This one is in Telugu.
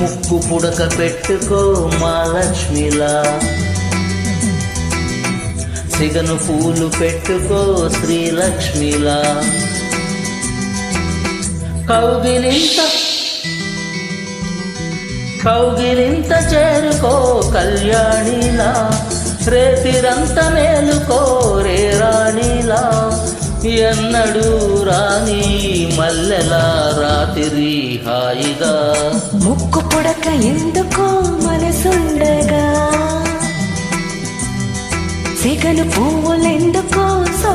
ముక్కు పుడక పెట్టుకో మా లక్ష్మిలా సిగను పూలు పెట్టుకో శ్రీలక్ష్మిలా. కౌగిలింత కౌగిలింత చేరుకో కళ్యాణిలా. రేతిరంత మేలుకో రే రాణిలా ఎన్నడూ రాని మల్లెల రాతిరి హాయిగా. ముక్కు ఎందుకో మనసుండగా? సిగలు పువ్వులెందుకో సొగసుండగా